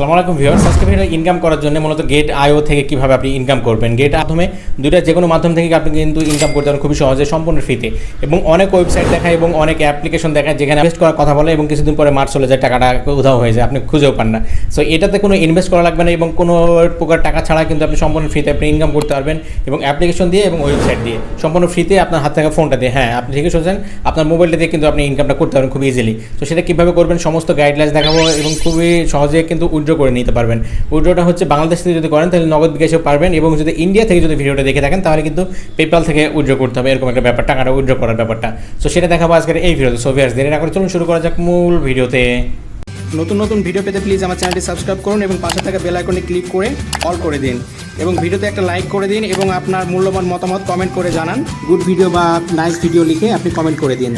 সালাম আলাইকুম ভিউয়ার্স। আজকে ভিডিও ইনকাম করার জন্য মূলত গেট আইও থেকে কীভাবে আপনি ইনকাম করবেন। গেট মাধ্যমে দুইটা যে কোনো মাধ্যম থেকে আপনি কিন্তু ইনকাম করতে পারেন খুবই সহজে, সম্পূর্ণ ফ্রিতে এবং অনেক ওয়েবসাইট দেখায় এবং অনেক অ্যাপ্লিকেশন দেখায় যেখানে ইনভেস্ট করার কথা বলে এবং কিছুদিন পরে মার চলে যায়, টাকাটা উধাও হয়ে যায়, আপনি খুঁজেও পান না। সো এটাতে কোনো ইনভেস্ট করা লাগবে না এবং কোনো প্রকার টাকা ছাড়া কিন্তু আপনি সম্পূর্ণ ফ্রিতে আপনি ইনকাম করতে পারবেন এবং অ্যাপ্লিকেশন দিয়ে এবং ওয়েবসাইট দিয়ে। সম্পূর্ণ ফ্রিতে আপনার হাত থেকে ফোনটা দিয়ে। হ্যাঁ আপনি ঠিকই শুনছেন, আপনার মোবাইলটা দিয়ে কিন্তু আপনি ইনকামটা করতে পারবেন খুব ইজিলি তো সেটা কীভাবে করবেন, সমস্ত গাইডলাইন্স দেখাবো এবং খুবই সহজে কিন্তু উইড্রো করে নিতে পারবেন। উইড্রোটা হচ্ছে বাংলাদেশ থেকে যদি করেন, তাহলে নগদ বিকাশেও পারবেন এবং যদি ইন্ডিয়া থেকে যদি ভিডিওটা দেখে থাকেন, তাহলে কিন্তু পেপাল থেকে উইড্রো করতে হবে। এরকম একটা ব্যাপার, টাকাটা উইড্রো করার ব্যাপারটা। তো সেটা দেখাবো আজকের এই ভিডিওতে। সো ভিউয়ার্স দেরি না করে চলুন শুরু করা যাক মূল ভিডিওতে। নতুন নতুন ভিডিও পেতে প্লিজ আমার চ্যানেলটি সাবস্ক্রাইব করুন এবং পাশে থাকা বেল আইকনে ক্লিক করে অল করে দিন। এবং ভিডিওতে একটা লাইক করে দিন এবং আপনার মূল্যবান মতামত কমেন্ট করে জানান। গুড ভিডিও বা নাইস ভিডিও লিখে আপনি কমেন্ট করে দিন।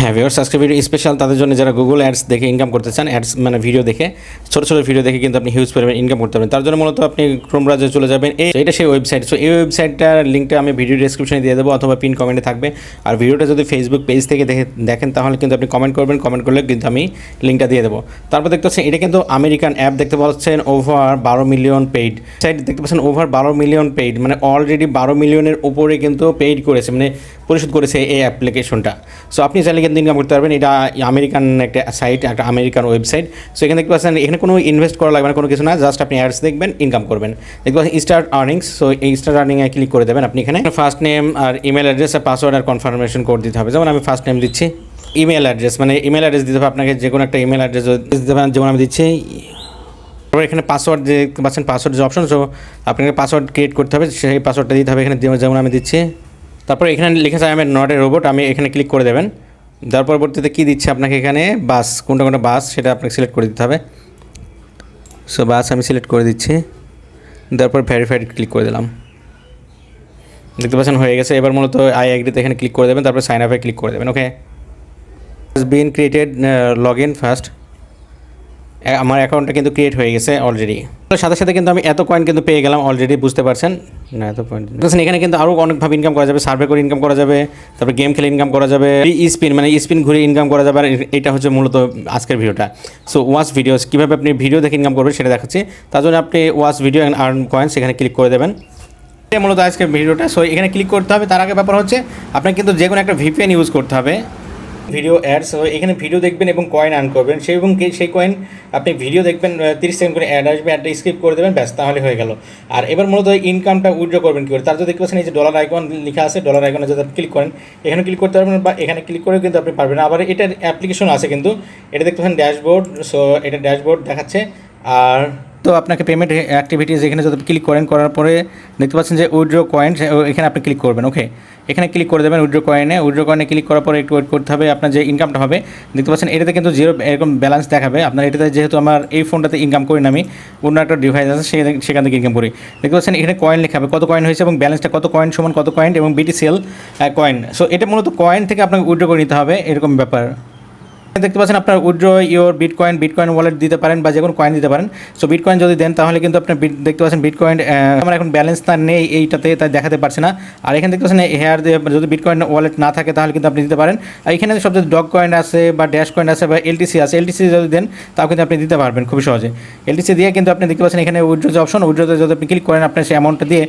হ্যাঁ আজকে ভিডিও স্পেশাল তাদের জন্য যারা গুগল অ্যাডস দেখে ইনকাম করতে চান অ্যাডস মানে ভিডিও দেখে, ছোটো ছোটো ভিডিও দেখে কিন্তু আপনি হিউজ পরিমাণ ইনকাম করতে পারবেন। তার জন্য মূলত আপনি ক্রোম ব্রাউজারে চলে যাবেন। এই এটা সেই ওয়েবসাইট সো এই ওয়েবসাইটটার লিঙ্কটা আমি ভিডিও ডিসক্রিপশনে দিয়ে দেবো অথবা পিন কমেন্টে থাকবে। আর ভিডিওটা যদি ফেসবুক পেজ থেকে দেখে দেখেন, তাহলে কিন্তু আপনি কমেন্ট করবেন। কমেন্ট করলে কিন্তু আমি লিঙ্কটা দিয়ে দেবো। তারপর দেখতে পাচ্ছেন, এটা কিন্তু আমেরিকান অ্যাপ দেখতে পাচ্ছেন ওভার বারো মিলিয়ন পেইড সাইট দেখতে পাচ্ছেন ওভার বারো মিলিয়ন পেইড মানে অলরেডি বারো মিলিয়নের উপরে কিন্তু পেইড করেছে মানে পরিশোধ করেছে এই অ্যাপ্লিকেশনটা সো আপনি চাইলে কিন্তু ইনকাম করতে পারবেন। এটা আমেরিকান একটা সাইট একটা আমেরিকান ওয়েবসাইট সো এখানে দেখতে পাচ্ছেন, এখানে কোনো ইনভেস্ট করা লাগবে না, কোনো কিছু না জাস্ট আপনি অ্যাডস দেখবেন ইনকাম করবেন। দেখতে পাচ্ছেন স্টার্ট আর্নিংস সো এই স্টার্ট আর্নিংয়ে ক্লিক করে দেবেন আপনি এখানে। ফার্স্ট নেম আর ইমেল অ্যাড্রেস আর পাসওয়ার্ড আর কনফার্মেশন কোড দিতে হবে। যেমন আমি ফার্স্ট নেম দিচ্ছি ইমেল অ্যাড্রেস মানে ইমেল অ্যাড্রেস দিতে হবে আপনাকে যে কোনো একটা ইমেল অ্যাড্রেস দিতে পারেন যেমন আমি দিচ্ছি, তারপর এখানে পাসওয়ার্ড যে দেখতে পাচ্ছেন পাসওয়ার্ড যে অপশন সো আপনাকে পাসওয়ার্ড ক্রিয়েট করতে হবে, সেই পাসওয়ার্ডটা দিতে হবে এখানে। যেমন- আমি দিচ্ছি, তারপর এখানে লিখে লিখেছে আমি নট এ রোবট আমি এখানে ক্লিক করে দেবেন। তার পরবর্তীতে কী দিচ্ছে আপনাকে এখানে? বাস। কোনটা কোনটা বাস? সেটা আপনাকে সিলেক্ট করে দিতে হবে। সো বাস আমি সিলেক্ট করে দিচ্ছি। তারপর ভেরিফাইড ক্লিক করে দিলাম। দেখতে পাচ্ছেন, হয়ে গেছে। এবার মূলত আই আইডিতে এখানে ক্লিক করে দেবেন। তারপর সাইন আপে ক্লিক করে দেবেন। Okay been created log in first আমার অ্যাকাউন্টটা কিন্তু ক্রিয়েট হয়ে গেছে অলরেডি তো সাথে সাথে কিন্তু আমি এত কয়েন কিন্তু পেয়ে গেলাম অলরেডি বুঝতে পারছেন? না, এত পয়েন্ট এখানে কিন্তু আরও অনেকভাবে ইনকাম করা যাবে সার্ভে করে ইনকাম করা যাবে, তারপর গেম খেলে ইনকাম করা যাবে স্পিন মানে স্পিন ঘুরে ইনকাম করা যাবে, আর এটা হচ্ছে মূলত আজকের ভিডিওটা সো ওয়াচ ভিডিওস কীভাবে আপনি ভিডিও দেখে ইনকাম করবেন সেটা দেখাচ্ছি। তার জন্য আপনি watch video and earn coin সেখানে ক্লিক করে দেবেন। এটা মূলত আজকের ভিডিওটা সো এখানে ক্লিক করতে হবে, তার আগে ব্যাপার হচ্ছে, আপনাকে কিন্তু যে কোনো একটা ভিপিএন ইউজ করতে হবে। ভিডিও অ্যাডস এখানে ভিডিও দেখবেন এবং কয়েন আর্ন করবেন। সেই এবং সেই কয়েন আপনি ভিডিও দেখবেন তিরিশ সেকেন্ড করে অ্যাড আসবে অ্যাডটা স্কিপ করে দেবেন, ব্যাস, তাহলে হয়ে গেল। আর এবার মূলত ইনকামটা উইড্রো করবেন কী করে? তার যদি দেখতে পাচ্ছেন, এই যে ডলার আইকন লেখা আছে ডলার আইকনে যদি ক্লিক করেন, এখানে ক্লিক করতে পারবেন বা এখানে ক্লিক করেও কিন্তু আপনি পারবেন। আবার এটার অ্যাপ্লিকেশন আছে কিন্তু, এটা দেখতে পাচ্ছেন ড্যাশবোর্ড সো এটা ড্যাশবোর্ড দেখাচ্ছে। আর তো আপনাকে পেমেন্ট অ্যাক্টিভিটিস এখানে যদি ক্লিক করেন, করার পরে দেখতে পাচ্ছেন যে উইড্রো কয়েন এখানে আপনি ক্লিক করবেন ওকে এখানে ক্লিক করে দেবেন উইড্রো কয়েনে উইড্রো কয়েনে ক্লিক করার পরে একটু ওয়েট করতে হবে, আপনার যে ইনকামটা হবে, দেখতে পাচ্ছেন এটাতে কিন্তু জিরো এরকম ব্যালেন্স দেখাবে, আপনার এটাতে যেহেতু আমার এই ফোনটাতে ইনকাম করি না আমি, অন্য একটা ডিভাইস আছে, সেখান থেকে ইনকাম করি। দেখতে পাচ্ছেন এখানে কয়েন লেখা হবে, কত কয়েন হয়েছে এবং ব্যালেন্সটা কত কয়েন সমান কত কয়েন এবং বিটিসিএল কয়েন সো এটা মূলত কয়েন থেকে আপনাকে উইড্রো করে নিতে হবে, এরকম ব্যাপার। দেখতে পাচ্ছেন আপনার withdraw your bitcoin bitcoin wallet দিতে পারেন বা যে কোনো কয়েন দিতে পারেন। সো বিটকয়েন যদি দেন, তাহলে কিন্তু আপনার দেখতে পাচ্ছেন বিটকয়েন আমার এখন ব্যালেন্স তার নেই এইটাতে, তাই দেখাতে পারছে না। আর এখানে দেখতে পাচ্ছেন হেয়ার যদি বিটকয়েন ওয়ালেট না থাকে, তাহলে কিন্তু আপনি দিতে পারেন। আর এখানে সবচেয়ে ডগ কয়েন আছে বা ড্যাশ কয়েন আছে বা এলটিসি আছে এলটিসি যদি দেন, তাও কিন্তু আপনি দিতে পারবেন খুবই সহজে। এলটিসি দিয়ে কিন্তু আপনি দেখতে পাচ্ছেন, এখানে উইড্রো যে অপশন উইড্রোতে যদি আপনি ক্লিক করেন আপনার সেই অ্যামাউন্টটা দিয়ে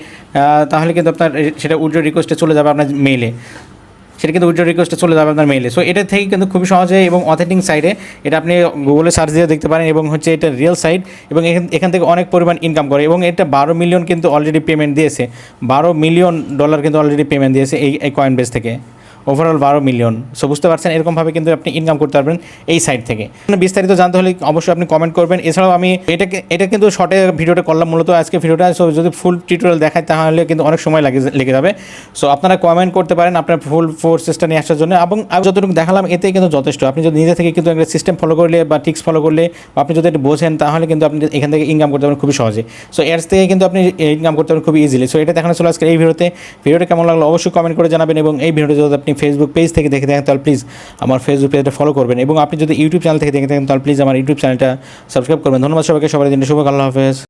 তাহলে কিন্তু আপনার, সেটা উইড্রো রিকোয়েস্টে চলে যাবে আপনার মেইলে সেটা কিন্তু উইড্রো রিকোয়েস্টে চলে যাবে আপনার মেইলে সো এটা থেকে কিন্তু খুবই সহজে এবং অথেন্টিক সাইটে এটা আপনি গুগলে সার্চ দিয়ে দেখতে পারেন এবং হচ্ছে এটা রিয়েল সাইট এবং এখান থেকে অনেক পরিমাণ ইনকাম করে এবং এটা বারো মিলিয়ন কিন্তু অলরেডি পেমেন্ট দিয়েছে। বারো মিলিয়ন ডলার কিন্তু অলরেডি পেমেন্ট দিয়েছে এই কয়েন বেস থেকে। ওভারঅল বারো মিলিয়ন সো বুঝতে পারছেন? এরকমভাবে কিন্তু আপনি ইনকাম করতে পারবেন এই সাইট থেকে। বিস্তারিত জানতে হলে অবশ্যই আপনি কমেন্ট করবেন। এছাড়াও আমি এটাকে, এটা কিন্তু শর্টে ভিডিওটা করলাম মূলত আজকে ভিডিওটা। সো যদি ফুল টিউটোরিয়াল দেখায় তাহলে কিন্তু অনেক সময় লাগে, লেগে যাবে। সো আপনারা কমেন্ট করতে পারেন আপনার ফুল ফোর সিস্টেম নিয়ে আসার জন্য। এবং যতটুকু দেখালাম, এতেই কিন্তু যথেষ্ট। আপনি যদি নিজে থেকে কিন্তু একটা সিস্টেম ফলো করলে বা টিক্স ফলো করলে বা আপনি যদি এটা বোঝেন, তাহলে কিন্তু আপনি এখান থেকে ইনকাম করতে পারেন খুবই সহজে। সো এর থেকে কিন্তু আপনি ইনকাম করতে পারেন খুবই ইজিলি সো এটা দেখানো ছিল আজকে এই ভিডিওতে। ভিডিওটা কেমন লাগল অবশ্যই কমেন্ট করে জানাবেন এবং এই ভিডিওটা যদি আপনি ফেসবুক পেজ থেকে দেখে থাকেন, তাহলে প্লিজ আমার ফেসবুক পেজটা ফলো করবেন। এবং আপনি যদি ইউটিউব চ্যানেল থেকে দেখে থাকেন, তাহলে প্লিজ আমার ইউটিউব চ্যানেলটা সাবস্ক্রাইব করবেন। ধন্যবাদ সবাইকে, সবাই দিন শুভ আল্লাহ হাফেজ।